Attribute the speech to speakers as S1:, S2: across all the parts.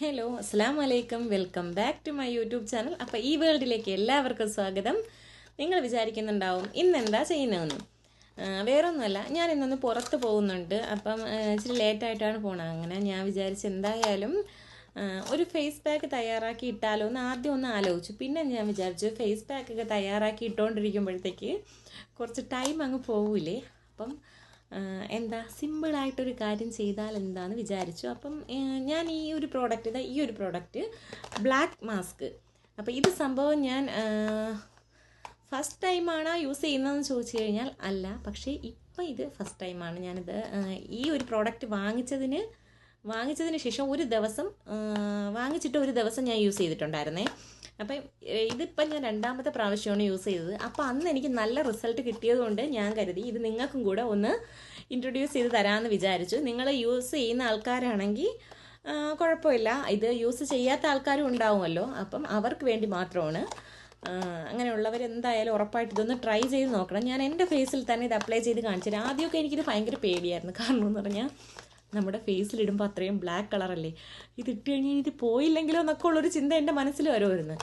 S1: Hello അസ്സാം വലൈക്കും welcome back to my YouTube channel അപ്പോൾ ഈ വേൾഡിലേക്ക് എല്ലാവർക്കും സ്വാഗതം. നിങ്ങൾ വിചാരിക്കുന്നുണ്ടാവും ഇന്ന് എന്താ ചെയ്യുന്നതെന്ന്. വേറെ വേറൊന്നുമല്ല ഞാൻ ഇന്നൊന്ന് പുറത്ത് പോകുന്നുണ്ട്. അപ്പം ഇച്ചിരി ലേറ്റായിട്ടാണ് പോണത്. അങ്ങനെ ഞാൻ വിചാരിച്ച് എന്തായാലും ഒരു ഫേസ് പാക്ക് തയ്യാറാക്കി ഇട്ടാലോ എന്ന് ആദ്യം ഒന്ന് ആലോചിച്ചു. പിന്നെ ഞാൻ വിചാരിച്ചു ഫേസ് പാക്കൊക്കെ തയ്യാറാക്കി ഇട്ടുകൊണ്ടിരിക്കുമ്പോഴത്തേക്ക് കുറച്ച് ടൈം അങ്ങ് പോവില്ലേ അപ്പം എന്താ സിമ്പിളായിട്ടൊരു കാര്യം ചെയ്താൽ എന്താന്ന് വിചാരിച്ചു. അപ്പം ഞാൻ ഈ ഒരു പ്രോഡക്റ്റ് ഇതാ ഈ ഒരു പ്രോഡക്റ്റ് ബ്ലാക്ക് മാസ്ക് അപ്പോൾ ഇത് സംഭവം ഞാൻ ഫസ്റ്റ് ടൈമാണ് യൂസ് ചെയ്യുന്നതെന്ന് ചോദിച്ചു കഴിഞ്ഞാൽ അല്ല. പക്ഷേ ഇപ്പം ഇത് ഫസ്റ്റ് ടൈമാണ് ഞാനിത് ഈ ഒരു പ്രോഡക്റ്റ് വാങ്ങിച്ചതിന് വാങ്ങിച്ചതിന് ശേഷം ഒരു ദിവസം വാങ്ങിച്ചിട്ട് ഒരു ദിവസം ഞാൻ യൂസ് ചെയ്തിട്ടുണ്ടായിരുന്നേ. അപ്പം ഇതിപ്പം ഞാൻ രണ്ടാമത്തെ പ്രാവശ്യമാണ് യൂസ് ചെയ്തത്. അപ്പോൾ അന്ന് എനിക്ക് നല്ല റിസൾട്ട് കിട്ടിയതുകൊണ്ട് ഞാൻ കരുതി ഇത് നിങ്ങൾക്കും കൂടെ ഒന്ന് ഇൻട്രൊഡ്യൂസ് ചെയ്ത് തരാമെന്ന് വിചാരിച്ചു. നിങ്ങൾ യൂസ് ചെയ്യുന്ന ആൾക്കാരാണെങ്കിൽ കുഴപ്പമില്ല. ഇത് യൂസ് ചെയ്യാത്ത ആൾക്കാരും ഉണ്ടാവുമല്ലോ. അപ്പം അവർക്ക് വേണ്ടി മാത്രമാണ്. അങ്ങനെയുള്ളവർ എന്തായാലും ഉറപ്പായിട്ട് ഇതൊന്ന് ട്രൈ ചെയ്ത് നോക്കണം. ഞാൻ എന്റെ ഫേസിൽ തന്നെ ഇത് അപ്ലൈ ചെയ്ത് കാണിച്ചു ആദ്യമൊക്കെ എനിക്കിത് ഭയങ്കര പേടിയായിരുന്നു. കാരണം എന്ന് പറഞ്ഞാൽ നമ്മുടെ ഫേസിലിടുമ്പോൾ അത്രയും ബ്ലാക്ക് കളറല്ലേ ഇത് ഇട്ട് കഴിഞ്ഞാൽ ഇത് പോയില്ലെങ്കിലോ എന്നൊക്കെ ഉള്ളൊരു ചിന്ത എന്റെ മനസ്സിൽ വരുമായിരുന്നു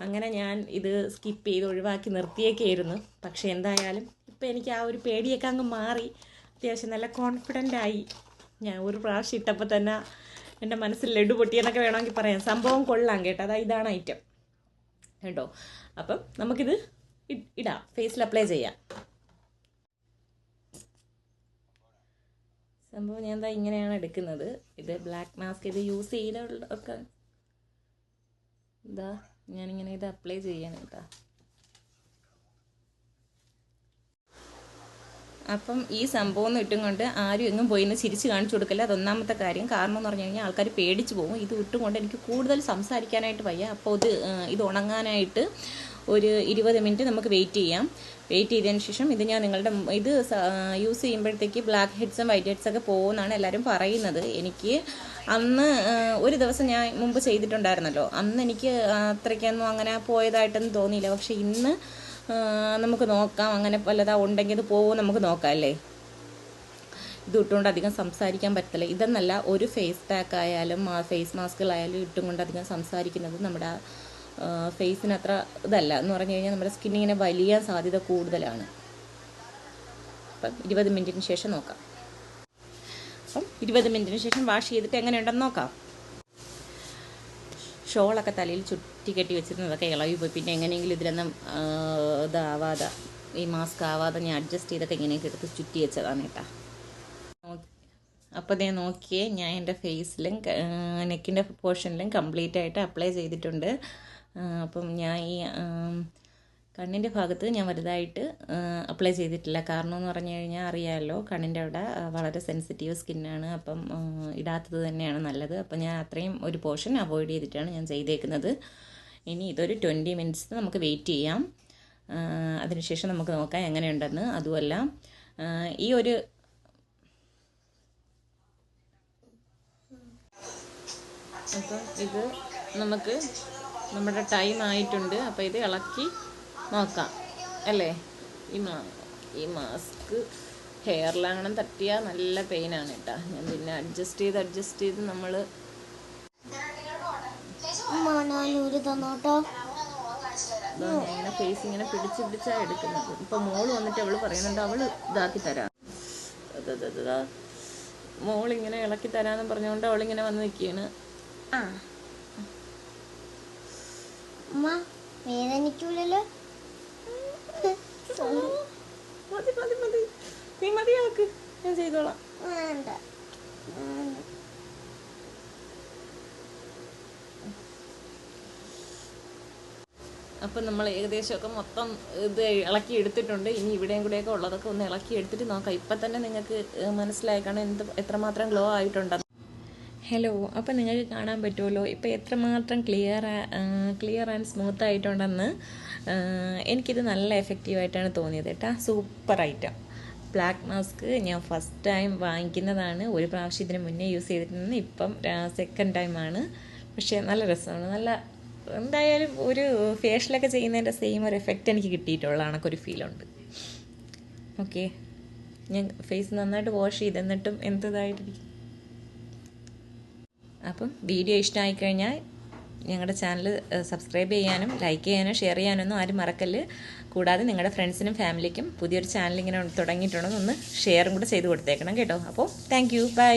S1: അങ്ങനെ ഞാൻ ഇത് സ്കിപ്പ് ചെയ്ത് ഒഴിവാക്കി നിർത്തിയേക്കായിരുന്നു. പക്ഷേ എന്തായാലും ഇപ്പം എനിക്ക് ആ ഒരു പേടിയൊക്കെ അങ്ങ് മാറി. അത്യാവശ്യം നല്ല കോൺഫിഡന്റ് ആയി. ഞാൻ ഒരു പ്രാവശ്യം ഇട്ടപ്പോൾ തന്നെ എന്റെ മനസ്സിൽ ലഡു പൊട്ടിയെന്നൊക്കെ വേണമെങ്കിൽ പറയാം. സംഭവം കൊള്ളാം കേട്ടോ. അതാ ഇതാണ് ഐറ്റം കേട്ടോ? അപ്പം നമുക്കിത് ഇടാം. ഫേസിൽ അപ്ലൈ ചെയ്യാം. സംഭവം ഞാൻ എന്താ ഇങ്ങനെയാണ് എടുക്കുന്നത്. ഇത് ബ്ലാക്ക് മാസ്ക് ഇത് യൂസ് ചെയ്യുന്ന ഒക്കെ ഇതാ ഞാനിങ്ങനെ ഇത് അപ്ലൈ ചെയ്യാണ് കേട്ടോ അപ്പം ഈ സംഭവം ഒന്നും ഇട്ടും കൊണ്ട് ആരും എങ്ങും പോയി ഇന്ന് ചിരിച്ച് കാണിച്ചു കൊടുക്കില്ല. അതൊന്നാമത്തെ കാര്യം. കാരണം എന്ന് പറഞ്ഞു കഴിഞ്ഞാൽ ആൾക്കാർ പേടിച്ച് പോകും. ഇത് ഇട്ടും കൊണ്ട് എനിക്ക് കൂടുതൽ സംസാരിക്കാനായിട്ട് വയ്യ. അപ്പോൾ ഇത് ഇത് ഉണങ്ങാനായിട്ട് ഒരു ഇരുപത് മിനിറ്റ് നമുക്ക് വെയിറ്റ് ചെയ്യാം. വെയിറ്റ് ചെയ്തതിന് ശേഷം ഇത് ഞാൻ നിങ്ങളുടെ ഇത് യൂസ് ചെയ്യുമ്പോഴത്തേക്ക് ബ്ലാക്ക് ഹെഡ്സും വൈറ്റ് ഹെഡ്സ് ഒക്കെ പോകുമെന്നാണ് എല്ലാവരും പറയുന്നത്. എനിക്ക് അന്ന് ഒരു ദിവസം ഞാൻ മുമ്പ് ചെയ്തിട്ടുണ്ടായിരുന്നല്ലോ. അന്ന് എനിക്ക് അത്രയ്ക്കൊന്നും അങ്ങനെ പോയതായിട്ടൊന്നും തോന്നിയില്ല. പക്ഷെ ഇന്ന് നമുക്ക് നോക്കാം. അങ്ങനെ വല്ലതാ ഉണ്ടെങ്കിൽ ഇത് പോകുമോ നമുക്ക് നോക്കാം അല്ലേ? ഇത് ഇട്ടുകൊണ്ട് അധികം സംസാരിക്കാൻ പറ്റത്തില്ല. ഇതെന്നല്ല ഒരു ഫേസ് പാക്ക് ആയാലും ഫേസ് മാസ്കുകളായാലും ഇട്ടും കൊണ്ട് അധികം സംസാരിക്കുന്നത് നമ്മുടെ ഫേസിന് അത്ര ഇതല്ല. എന്ന് പറഞ്ഞു കഴിഞ്ഞാൽ നമ്മുടെ സ്കിന്നിങ്ങനെ വലിയാൻ സാധ്യത കൂടുതലാണ്. അപ്പം ഇരുപത് മിനിറ്റിന് ശേഷം നോക്കാം. അപ്പം ഇരുപത് മിനിറ്റിന് ശേഷം വാഷ് ചെയ്തിട്ട് എങ്ങനെയുണ്ടെന്ന് നോക്കാം. ഷോളൊക്കെ തലയിൽ ചുറ്റി കെട്ടി വെച്ചിരുന്നതൊക്കെ ഇളവി പോയി. പിന്നെ എങ്ങനെയെങ്കിലും ഇതിലൊന്നും ഇതാവാതെ ഈ മാസ്ക് ആവാതെ ഞാൻ അഡ്ജസ്റ്റ് ചെയ്തൊക്കെ ഇങ്ങനെയൊക്കെ എടുത്ത് ചുറ്റി വെച്ചതാണ് കേട്ടാ. അപ്പോൾ ഞാൻ നോക്കിയേ ഞാൻ എന്റെ ഫേസിലും നെക്കിന്റെ പോർഷനിലും കംപ്ലീറ്റ് ആയിട്ട് അപ്ലൈ ചെയ്തിട്ടുണ്ട്. അപ്പം ഞാൻ ഈ കണ്ണിന്റെ ഭാഗത്ത് ഞാൻ വലുതായിട്ട് അപ്ലൈ ചെയ്തിട്ടില്ല. കാരണം എന്ന് പറഞ്ഞു കഴിഞ്ഞാൽ അറിയാമല്ലോ കണ്ണിന്റെ അവിടെ വളരെ സെൻസിറ്റീവ് സ്കിന്നാണ് അപ്പം ഇടാത്തത് തന്നെയാണ് നല്ലത്. അപ്പം ഞാൻ അത്രയും ഒരു പോർഷൻ അവോയ്ഡ് ചെയ്തിട്ടാണ് ഞാൻ ചെയ്തേക്കുന്നത്. ഇനി ഇതൊരു ട്വന്റി മിനിറ്റ്സ് നമുക്ക് വെയിറ്റ് ചെയ്യാം. അതിനുശേഷം നമുക്ക് നോക്കാം എങ്ങനെയുണ്ടെന്ന്. അതുമല്ല ഈ ഒരു അപ്പം ഇത് നമുക്ക് നമ്മുടെ ടൈം ആയിട്ടുണ്ട്. അപ്പോൾ ഇത് ഇളക്കി നോക്കാം. അല്ലേ? ഈ മാ ഈ മാസ്ക് ഹെയറിലാണ് തട്ടിയാൽ നല്ല പെയിനാണ് കേട്ടോ. ഞാൻ പിന്നെ അഡ്ജസ്റ്റ് ചെയ്ത് അഡ്ജസ്റ്റ് ചെയ്ത് നമ്മൾ ഇങ്ങനെ ഫേസ് ഇങ്ങനെ പിടിച്ച് പിടിച്ചാണ് എടുക്കുന്നത്. ഇപ്പം മോൾ വന്നിട്ട് അവൾ പറയുന്നുണ്ട് അവൾ ഇതാക്കി തരാം. മോളിങ്ങനെ ഇളക്കി തരാമെന്ന് പറഞ്ഞുകൊണ്ട് അവളിങ്ങനെ വന്ന് നിൽക്കുകയാണ്
S2: ആ. അമ്മ വേദനിക്കൂലല്ലോ.
S1: മതി മതി മതി. നീ മതിയാക്ക്. ഞാൻ ചെയ്തോളാം.
S2: വേണ്ട.
S1: അപ്പം നമ്മൾ ഏകദേശമൊക്കെ മൊത്തം ഇത് ഇളക്കി എടുത്തിട്ടുണ്ട്. ഇനി ഇവിടെയും കൂടെയൊക്കെ ഉള്ളതൊക്കെ ഒന്ന് ഇളക്കി എടുത്തിട്ട് നോക്കാം. ഇപ്പം തന്നെ നിങ്ങൾക്ക് മനസ്സിലായിക്കാണ് എന്ത് എത്രമാത്രം ഗ്ലോ ആയിട്ടുണ്ടെന്ന്. ഹലോ അപ്പം നിങ്ങൾക്ക് കാണാൻ പറ്റുമല്ലോ. ഇപ്പം എത്രമാത്രം ക്ലിയർ ക്ലിയർ ആൻഡ് സ്മൂത്ത് ആയിട്ടുണ്ടെന്ന് എനിക്കിത് നല്ല എഫക്റ്റീവായിട്ടാണ് തോന്നിയത് കേട്ടോ. സൂപ്പർ ഐറ്റം ബ്ലാക്ക് മാസ്ക് ഞാൻ ഫസ്റ്റ് ടൈം വാങ്ങിക്കുന്നതാണ്. ഒരു പ്രാവശ്യം ഇതിന് മുന്നേ യൂസ് ചെയ്തിട്ടുണ്ട് ഇപ്പം സെക്കൻഡ് ടൈമാണ് പക്ഷേ നല്ല രസമാണ്. നല്ല എന്തായാലും ഒരു ഫേഷ്യലൊക്കെ ചെയ്യുന്നതിന്റെ സെയിം ഒരു എഫക്റ്റ് എനിക്ക് കിട്ടിയിട്ടുള്ള കണക്കൊരു ഫീലുണ്ട് ഓക്കെ ഞാൻ ഫേസ് നന്നായിട്ട് വാഷ് ചെയ്ത് എന്നിട്ടും എന്തതായിട്ടിരിക്കും അപ്പം വീഡിയോ ഇഷ്ടമായി കഴിഞ്ഞാൽ ഞങ്ങളുടെ ചാനൽ സബ്സ്ക്രൈബ് ചെയ്യാനും ലൈക്ക് ചെയ്യാനും ഷെയർ ചെയ്യാനൊന്നും ആരും മറക്കല്ല്. കൂടാതെ നിങ്ങളുടെ ഫ്രണ്ട്സിനും ഫാമിലിക്കും പുതിയൊരു ചാനൽ ഇങ്ങനെ തുടങ്ങിയിട്ടുണ്ടെന്ന് ഒന്ന് ഷെയറും കൂടെ ചെയ്ത് കൊടുത്തേക്കണം കേട്ടോ. അപ്പോൾ താങ്ക് യു ബൈ